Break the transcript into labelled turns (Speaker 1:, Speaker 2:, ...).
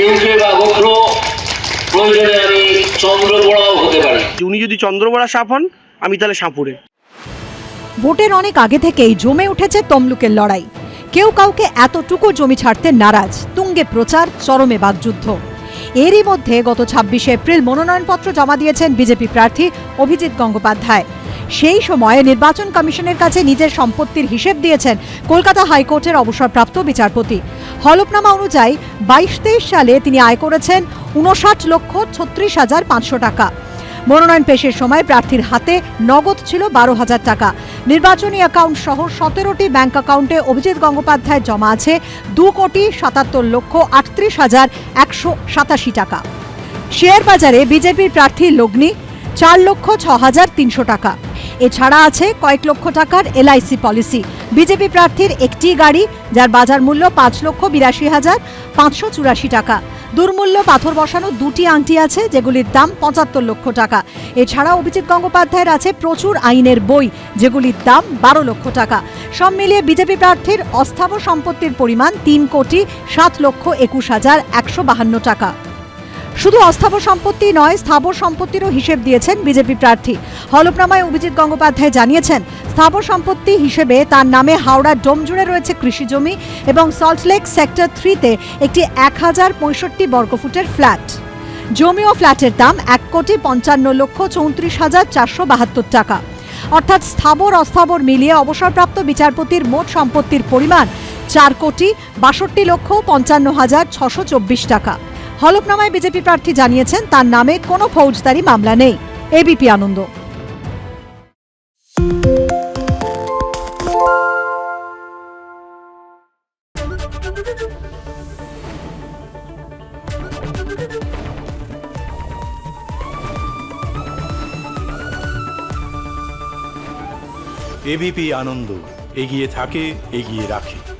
Speaker 1: কেউটে বা গোখর প্রয়োজনে আমি চন্দ্রপোড়াও হতে পারি।
Speaker 2: উনি যদি চন্দ্রবড়া সাপ হন আমি তাহলে সাপুরে।
Speaker 3: ভোটের অনেক আগে থেকেই জমে উঠেছে তমলুকের লড়াই। কেউ কাউকে এতটুকু জমি ছাড়তে নারাজ। তুঙ্গে প্রচার চরমে বাগযুদ্ধ এরই মধ্যে গত ছাব্বিশে এপ্রিল মনোনয়নপত্র জমা দিয়েছেন বিজেপি প্রার্থী অভিজিৎ গঙ্গোপাধ্যায়। সেই সময়ে নির্বাচন কমিশনের কাছে নিজের সম্পত্তির হিসেব দিয়েছেন কলকাতা হাইকোর্টের অবসরপ্রাপ্ত বিচারপতি। হলফনামা অনুযায়ী বাইশ তেইশ সালে তিনি আয় করেছেন উনষাট লক্ষ ছত্রিশ হাজার পাঁচশো টাকা। মনোনয়ন পেশের সময় প্রার্থীর হাতে নগদ ছিল বারো হাজার টাকা। নির্বাচনী অ্যাকাউন্ট সহ সতেরোটি ব্যাংক অ্যাকাউন্টে অভিজিৎ গঙ্গোপাধ্যায় জমা আছে দু কোটি সাতাত্তর লক্ষ আটত্রিশ হাজার একশো সাতাশি টাকা। শেয়ার বাজারে বিজেপির প্রার্থী লগ্নি চার লক্ষ ছ হাজার তিনশো টাকা। এছাড়া আছে কয়েক লক্ষ টাকার এলআইসি পলিসি। বিজেপি প্রার্থীর একটি গাড়ি, যার বাজার মূল্য পাঁচ লক্ষ বিরাশি হাজার পাঁচশো চুরাশি টাকা। দুর্মূল্য পাথর বসানো দুটি আংটি আছে, যেগুলির দাম পঁচাত্তর লক্ষ টাকা। এছাড়া অভিজিৎ গঙ্গোপাধ্যায়ের আছে প্রচুর আইনের বই, যেগুলির দাম বারো লক্ষ টাকা। সব মিলিয়ে বিজেপি প্রার্থীর অস্থাবর সম্পত্তির পরিমাণ তিন কোটি সাত লক্ষ একুশ হাজার একশো বাহান্ন টাকা। শুধু অস্থাবর সম্পত্তি নয়, স্থাবর সম্পত্তিরও হিসেব দিয়েছেন বিজেপি প্রার্থী। হলফনামায় অভিজিৎ গঙ্গোপাধ্যায় জানিয়েছেন, স্থাবর সম্পত্তি হিসেবে তার নামে হাওড়ার ডোমজুড়ে রয়েছে কৃষি জমি এবং সল্টলেক সেক্টর থ্রিতে একটি এক হাজার পঁয়ষট্টি বর্গফুটের ফ্ল্যাট। জমি ও ফ্ল্যাটের দাম এক কোটি পঞ্চান্ন লক্ষ চৌত্রিশ হাজার চারশো বাহাত্তর টাকা। অর্থাৎ স্থাবর অস্থাবর মিলিয়ে অবসরপ্রাপ্ত বিচারপতির মোট সম্পত্তির পরিমাণ চার কোটি বাষট্টি লক্ষ পঞ্চান্ন হাজার ছশো চব্বিশ টাকা। হলফনামায় বিজেপি প্রার্থী জানিয়েছেন, তার নামে কোনো ফৌজদারি মামলা নেই। এবিপি আনন্দ।
Speaker 4: এবিপি আনন্দ, এগিয়ে থাকে, এগিয়ে রাখে।